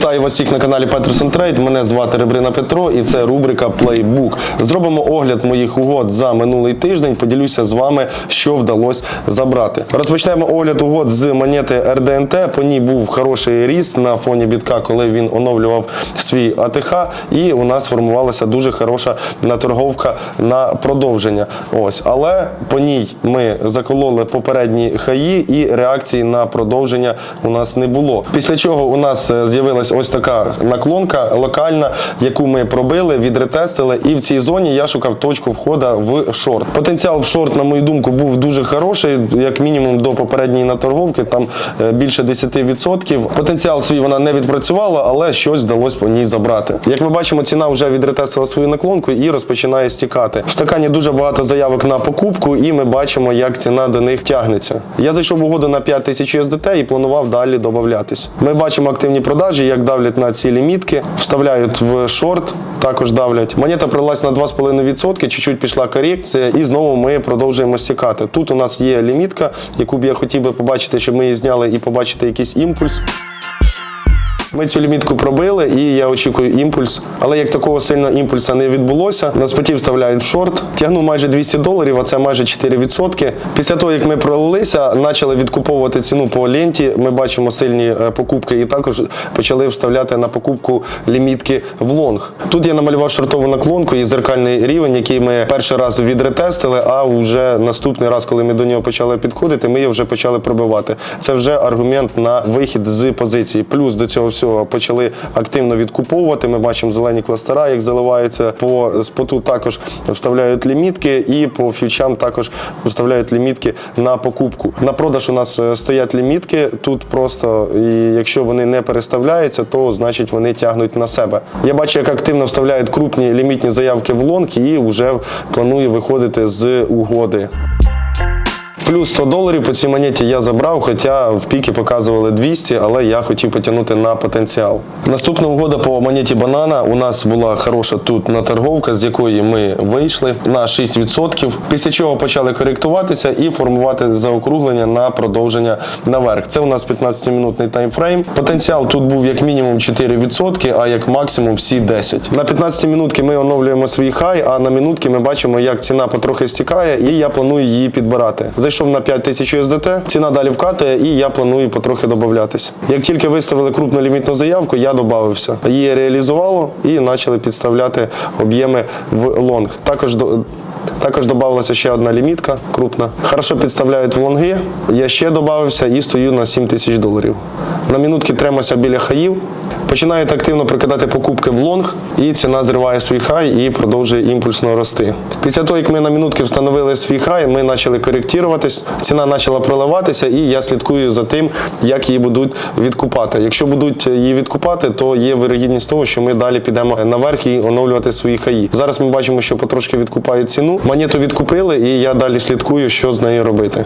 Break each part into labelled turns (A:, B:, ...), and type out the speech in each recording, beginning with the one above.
A: কিন্তু Вітаю вас всіх на каналі Peterson Trade. Мене звати Ребрина Петро і це рубрика Playbook. Зробимо огляд моїх угод за минулий тиждень. Поділюся з вами, що вдалося забрати. Розпочнемо огляд угод з монети РДНТ. По ній був хороший ріст на фоні бітка, коли він оновлював свій АТХ. І у нас формувалася дуже хороша наторговка на продовження. Ось, але по ній ми закололи попередні хаї і реакції на продовження у нас не було. Після чого у нас е, з'явилась ось така наклонка локальна, яку ми пробили, відретестили. І в цій зоні я шукав точку входу в шорт. Потенціал в шорт, на мою думку, був дуже хороший, як мінімум до попередньої наторговки, там е, більше 10%. Потенціал свій вона не відпрацювала, але щось вдалося по ній забрати. Як ми бачимо, ціна вже відретестила свою наклонку і розпочинає стікати. В стакані дуже багато заявок на покупку, і ми бачимо, як ціна до них тягнеться. Я зайшов в угоду на 5000 USDT і планував далі додатись. Ми бачимо активні продажі, як давлять на ці лімітки, вставляють в шорт, також давлять. Монета прилась на 2,5%, чуть-чуть пішла корекція, і знову ми продовжуємо стікати. Тут у нас є лімітка, яку б я хотів би побачити, щоб ми її зняли і побачити якийсь імпульс. Ми цю лімітку пробили, і я очікую імпульс. Але як такого сильного імпульсу не відбулося, на спотів вставляють в шорт. Тягнув майже 200 доларів, а це майже 4%. Після того, як ми пролилися, почали відкуповувати ціну по ленті. Ми бачимо сильні е, покупки, і також почали вставляти на покупку лімітки в лонг. Тут я намалював шортову наклонку і зеркальний рівень, який ми перший раз відретестили, а вже наступний раз, коли ми до нього почали підходити, ми його вже почали пробивати. Це вже аргумент на вихід з позиції. Плюс до цього всього почали активно відкуповувати. Ми бачимо зелені кластера, як заливаються. По споту також вставляють лімітки, і по фьючам також вставляють лімітки на покупку. На продаж у нас е, стоять лімітки. Тут просто і якщо вони не переставляються, то значить вони тягнуть на себе. Я бачу, як активно вставляють крупні лімітні заявки в лонг і вже планую виходити з угоди. Плюс 100 доларів по цій монеті я забрав, хоча в піки показували 200, але я хотів потягнути на потенціал. Наступна угода по монеті банана. У нас була хороша тут наторговка, з якої ми вийшли на 6%. Після чого почали коректуватися і формувати заокруглення на продовження наверх. Це у нас 15-минутний таймфрейм. Потенціал тут був як мінімум 4%, а як максимум всі 10. На 15 минутки ми оновлюємо свій хай, а на минутки ми бачимо, як ціна потрохи стікає, і я планую її підбирати. Зайшов на 5000 USDT, ціна далі вкатує, і я планую потрохи додатись. Як тільки виставили крупну лімітну заявку, я додався. Її реалізувало і почали підставляти об'єми в лонг. Також до. Також додавалася ще одна лімітка крупна. Хорошо підставляють в лонги. Я ще додався і стою на 7 тисяч доларів. На минутки тримався біля хаїв. Починають активно прикидати покупки в лонг, і ціна зриває свій хай і продовжує імпульсно рости. Після того, як ми на минутки встановили свій хай, ми почали коректуватись, ціна почала проливатися, і я слідкую за тим, як її будуть відкупати. Якщо будуть її відкупати, то є вирогідність того, що ми далі підемо наверх і оновлювати свої хаї. Зараз ми бачимо, що потрошки відкупають ціну. Монету відкупили, і я далі слідкую, що з нею робити.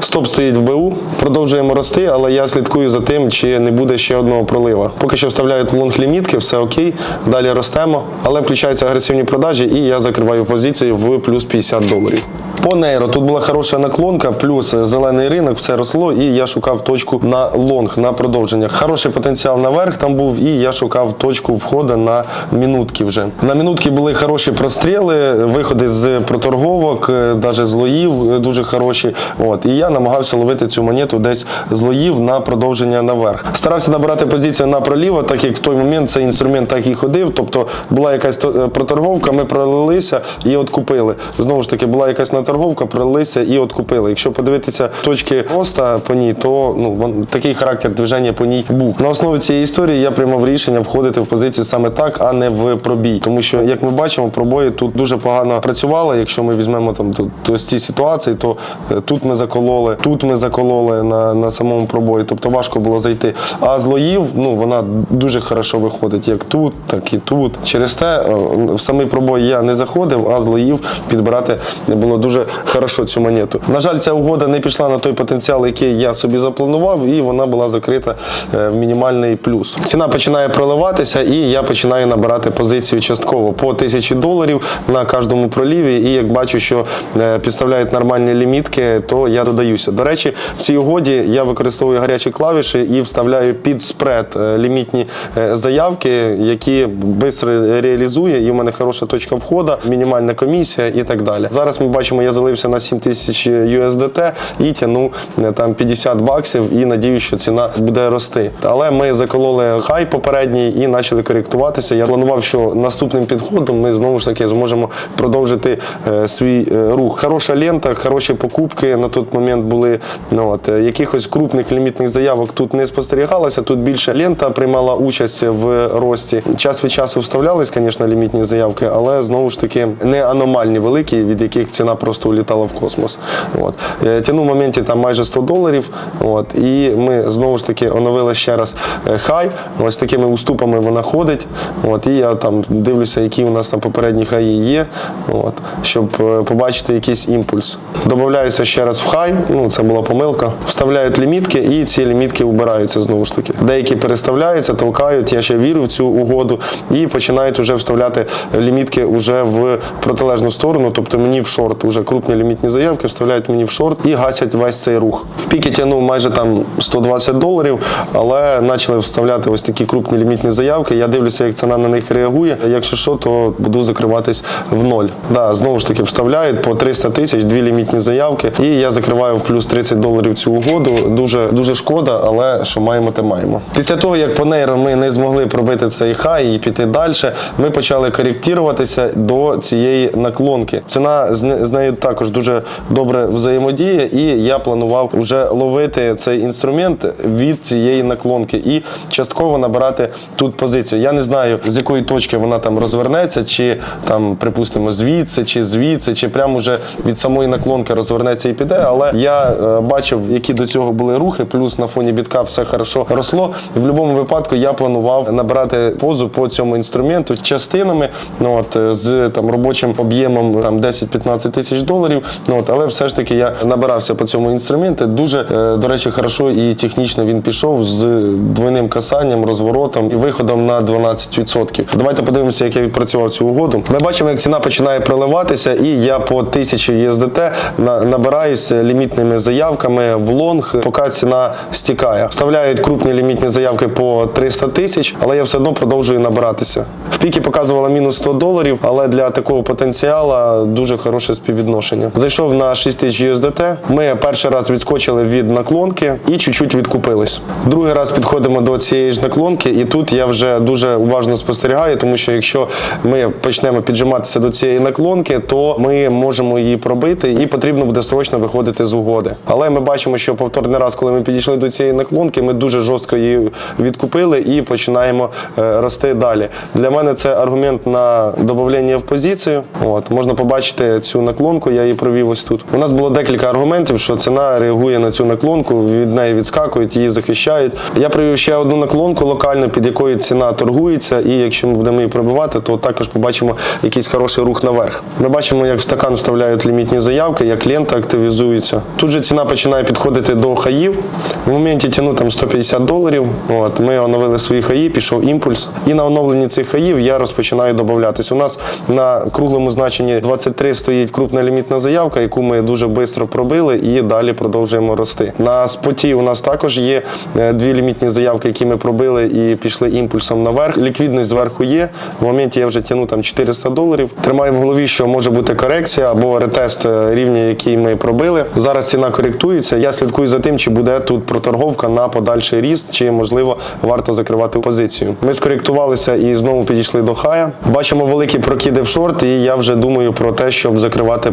A: Стоп стоїть в БУ, продовжуємо рости, але я слідкую за тим, чи не буде ще одного пролива. Поки що вставляють в лонг лімітки, все окей, далі ростемо, але включаються агресивні продажі, і я закриваю позиції в плюс 50 доларів. По нейро тут була хороша наклонка, плюс зелений ринок, все росло, і я шукав точку на лонг, на продовження. Хороший потенціал наверх там був, і я шукав точку входу на минутки вже. На минутки були хороші простріли, виходи з проторговок, навіть з лоїв е, дуже хороші. От, і я намагався ловити цю монету десь з лоїв на продовження наверх. Старався набирати позицію на проліво, так як в той момент цей інструмент так і ходив. Тобто була якась е, проторговка, ми пролилися і от купили. Знову ж таки, була якась наторговка, пролилися і от купили. Якщо подивитися точки роста по ній, то ну вон, такий характер движення по ній був. На основі цієї історії я приймав рішення входити в позицію саме так, а не в пробій. Тому що, як ми бачимо, пробої тут дуже погано працювали. Якщо ми візьмемо там з ці ситуації, то е, тут ми закололи, тут ми закололи на, на самому пробої. Тобто важко було зайти. А з лоїв, ну вона дуже хорошо виходить, як тут, так і тут. Через те е, в самий пробой я не заходив, а з лоїв підбирати було дуже дуже хорошо цю монету. На жаль, ця угода не пішла на той потенціал, який я собі запланував, і вона була закрита е, в мінімальний плюс. Ціна починає проливатися, і я починаю набирати позицію частково по тисячі доларів на кожному проліві. І як бачу, що е, підставляють нормальні лімітки, то я додаюся. До речі, в цій угоді я використовую гарячі клавіші і вставляю під спред е, лімітні заявки, які швидко реалізує, і в мене хороша точка входу, мінімальна комісія і так далі. Зараз ми бачимо, я залився на 7 тисяч USDT і тяну е, там 50 баксів і надію, що ціна буде рости. Але ми закололи хай попередній і почали коректуватися. Я планував, що наступним підходом ми знову ж таки зможемо продовжити е, свій е, рух. Хороша лента, хороші покупки на той момент були. Ну, от, якихось крупних лімітних заявок тут не спостерігалося. Тут більше лента приймала участь в рості. Час від часу вставлялись, звісно, лімітні заявки, але знову ж таки не аномальні великі, від яких ціна просто улітала в космос. От. Е, Тяну в моменті там майже 100 доларів. От, і ми знову ж таки оновили ще раз е, хай. Ось такими уступами вона ходить. От, і я там дивлюся, які у нас там попередні хаї є, от, щоб е, побачити якийсь імпульс. Добавляюся ще раз в хай, ну це була помилка. Вставляють лімітки, і ці лімітки убираються знову ж таки. Деякі переставляються, толкають. Я ще вірю в цю угоду і починають вже вставляти лімітки вже в протилежну сторону. Тобто мені в шорт вже крупні лімітні заявки вставляють мені в шорт і гасять весь цей рух. В піки тягнув майже там 120 доларів, але почали вставляти ось такі крупні лімітні заявки. Я дивлюся, як ціна на них реагує. Якщо що, то буду закриватись в ноль. Да, знову ж таки вставляють по 300 тисяч, дві лімітні заявки, і я закриваю в плюс 30 доларів цю угоду. Дуже дуже шкода, але що маємо, те маємо. Після того, як по нейро ми не змогли пробити цей хай і піти далі, ми почали коректуватися до цієї наклонки. Ціна з, не- з нею також дуже добре взаємодіє, і я планував вже ловити цей інструмент від цієї наклонки і частково набирати тут позицію. Я не знаю, з якої точки вона там розвернеться, чи там, припустимо, звідси, чи звідси, чи прямо вже від самої наклонки розвернеться і піде. Але я е, бачив, які до цього були рухи, плюс на фоні бітка все хорошо росло. В будь-якому випадку я планував набирати позу по цьому інструменту частинами, ну от е, з там робочим об'ємом там 10-15 тисяч доларів. Ну от, але все ж таки я набирався по цьому інструменту. Дуже е, до речі, хорошо і технічно він пішов з двойним касанням, розворотом і виходом на 12%. Давайте подивимося, як я відпрацював цю угоду. Ми бачимо, як ціна починає проливатися, і я по 1000 USDT на- набираюся лімітними заявками в лонг, поки ціна стікає. Вставляють крупні лімітні заявки по 300 тисяч, але я все одно продовжую набиратися. В піки показувала мінус 100 доларів, але для такого потенціалу дуже хороше співвідношення. Зайшов на 6 тисяч USDT. Ми перший раз відскочили від наклонки і чуть-чуть відкупились. Другий раз підходимо до цієї ж наклонки, і тут я вже дуже уважно спостерігаю, тому що якщо ми почнемо піджиматися до цієї наклонки, то ми можемо її пробити, і потрібно буде срочно виходити з угоди. Але ми бачимо, що повторний раз, коли ми підійшли до цієї наклонки, ми дуже жорстко її відкупили і починаємо е, рости далі. Для мене це аргумент на додавлення в позицію. От можна побачити цю наклонку. Я її провів ось тут. У нас було декілька аргументів, що ціна реагує на цю наклонку, від неї відскакують, її захищають. Я привів ще одну наклонку локальну, під якою ціна торгується, і якщо ми будемо її пробивати, то також побачимо якийсь хороший рух наверх. Ми бачимо, як в стакан вставляють лімітні заявки, як лента активізується. Тут же ціна починає підходити до хаїв. В моменті тяну там 150 доларів. От ми оновили свої хаї, пішов імпульс. І на оновленні цих хаїв я розпочинаю додатись. У нас на круглому значенні 23 стоїть крупна лімітна заявка, яку ми дуже швидко пробили, і далі продовжуємо рости. На споті у нас також є е, дві лімітні заявки, які ми пробили і пішли імпульсом наверх. Ліквідність зверху є. В моменті я вже тяну там 400 доларів. Тримаю в голові, що може бути корекція або ретест е, рівня, який ми пробили. Зараз ціна коректується. Я слідкую за тим, чи буде тут проторговка на подальший ріст, чи можливо варто закривати позицію. Ми скоректувалися і знову підійшли до хая. Бачимо великі прокиди в шорт, і я вже думаю про те, щоб закривати.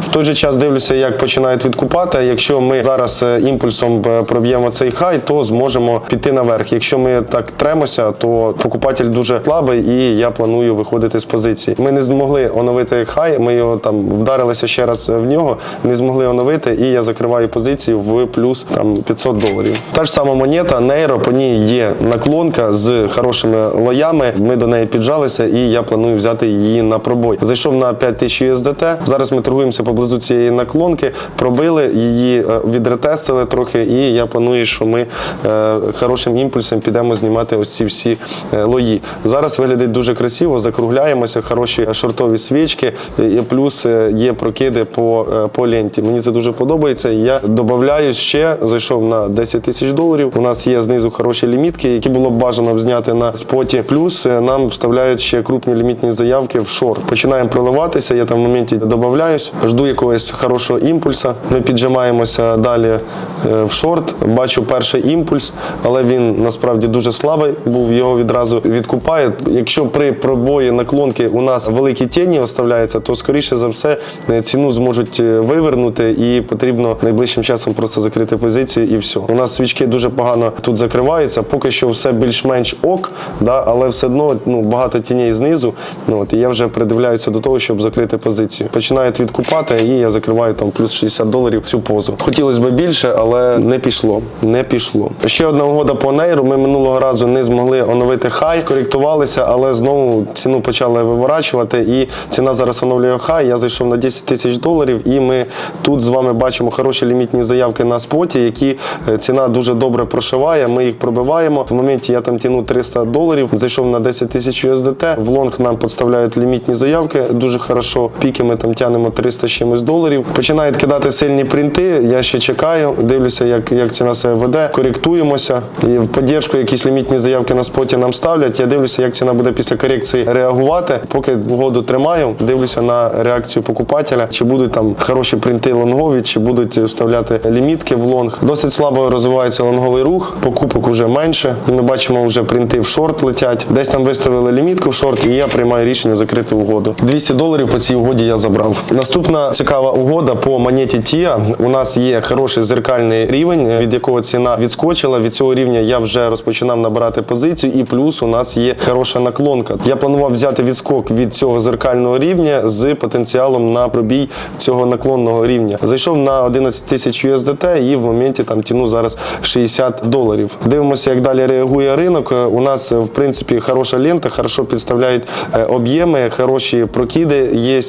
A: В той же час дивлюся, як починають відкупати. Якщо ми зараз е, імпульсом е, проб'ємо цей хай, то зможемо піти наверх. Якщо ми так тремося, то покупатель дуже слабий, і я планую виходити з позиції. Ми не змогли оновити хай. Ми його там вдарилися ще раз в нього, не змогли оновити, і я закриваю позицію в плюс там 500 доларів. Та ж сама монета Нейро, по ній є наклонка з хорошими лоями. Ми до неї піджалися, і я планую взяти її на пробой. Зайшов на 5000 USDT. Зараз Зараз ми торгуємося поблизу цієї наклонки, пробили її, е, відретестили трохи, і я планую, що ми е, хорошим імпульсом підемо знімати ось ці всі е, лої. Зараз виглядить дуже красиво, закругляємося, хороші шортові свічки, і плюс є прокиди по, по ленті. Мені це дуже подобається. Я додаю ще, зайшов на 10 тисяч доларів. У нас є знизу хороші лімітки, які було б бажано б зняти на споті. Плюс нам вставляють ще крупні лімітні заявки в шорт. Починаємо проливатися. Я там в моменті додаюсь, жду якогось хорошого імпульса. Ми піджимаємося далі е, в шорт. Бачу перший імпульс, але він насправді дуже слабий. Був його відразу відкупає. Якщо при пробої наклонки у нас великі тіні оставляються, то скоріше за все е, ціну зможуть е, вивернути, і потрібно найближчим часом просто закрити позицію і все. У нас свічки дуже погано тут закриваються. Поки що все більш-менш ок, да, але все одно ну, багато тіней знизу. Ну, от, і я вже придивляюся до того, щоб закрити позицію. Починають відкупати, і я закриваю там плюс 60 доларів цю позу. Хотілося б більше, але не пішло. Не пішло. Ще одна угода по нейру. Ми минулого разу не змогли оновити хай, коректувалися, але знову ціну почали виворачувати. І ціна зараз оновлює хай. Я зайшов на 10 тисяч доларів, і ми тут з вами бачимо хороші лімітні заявки на споті, які е, ціна дуже добре прошиває. Ми їх пробиваємо. В моменті я там тяну 300 доларів, зайшов на 10 тисяч USDT. В лонг нам підставляють лімітні заявки. Дуже хорошо. Піки ми там тянемо 300 з чимось доларів. Починають кидати сильні принти. Я ще чекаю, дивлюся, як, як ціна себе веде. Коректуємося. І в підтримку якісь лімітні заявки на споті нам ставлять. Я дивлюся, як ціна буде після корекції реагувати. Поки угоду тримаю, дивлюся на реакцію покупателя, чи будуть там хороші принти лонгові, чи будуть вставляти лімітки в лонг. Досить слабо розвивається лонговий рух, покупок вже менше. І ми бачимо, вже принти в шорт летять. Десь там виставили лімітку в шорт, і я приймаю рішення закрити угоду. 200 доларів по цій угоді я забрав. Наступна цікава угода по монеті TIA. У нас є хороший зеркальний рівень, від якого ціна відскочила. Від цього рівня я вже розпочинав набирати позицію, і плюс у нас є хороша наклонка. Я планував взяти відскок від цього зеркального рівня з потенціалом на пробій цього наклонного рівня. Зайшов на 11 тисяч USDT і в моменті там тяну зараз 60 доларів. Дивимося, як далі реагує ринок. У нас в принципі хороша лента, хорошо підставляють е, об'єми, хороші прокиди, є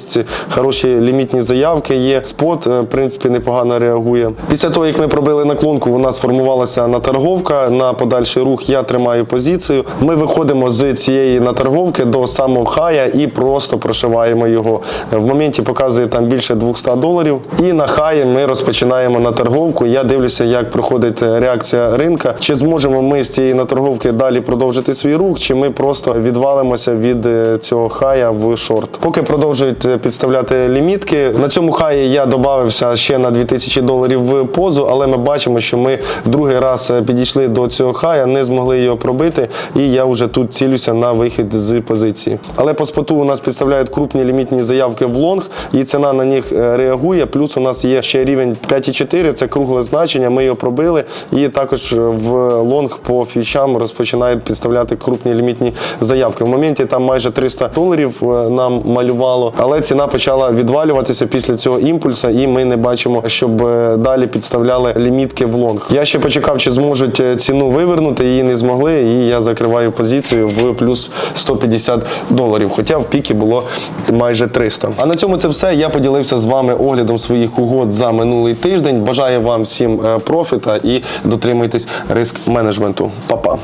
A: хороші лімітні заявки. Є спот, е, в принципі, непогано реагує. Після того, як ми пробили наклонку, у нас формувалася наторговка. На подальший рух я тримаю позицію. Ми виходимо з цієї наторговки до самого хая і просто прошиваємо його. В моменті показує там більше 200 доларів. І на хаї ми розпочинаємо наторговку. Я дивлюся, як проходить реакція ринка. Чи зможемо ми з цієї наторговки далі продовжити свій рух, чи ми просто відвалимося від е, цього хая в шорт. Поки продовжують е, підставляти лімітки. На цьому хаї я додався ще на 2000 доларів в позу, але ми бачимо, що ми другий раз е, підійшли до цього хая, не змогли його пробити, і я вже тут цілюся на вихід з позиції. Але по споту у нас підставляють крупні лімітні заявки в лонг, і ціна на них е, реагує. Плюс у нас є ще рівень 5,4, це кругле значення. Ми його пробили. І також в лонг по фьючам розпочинають підставляти крупні лімітні заявки. В моменті там майже 300 доларів е, нам малювало, але ціна почала відвалюватися після цього імпульса, і ми не бачимо, щоб е, далі підставляли лімітки в лонг. Я ще почекав, чи зможуть е, ціну вивернути. Її не змогли, і я закриваю позицію в плюс 150 доларів. Хоча в пікі було майже 300. А на цьому це все. Я поділився з вами оглядом своїх угод за минулий тиждень. Бажаю вам всім е, профіта і дотримуйтесь риск менеджменту. Па-па.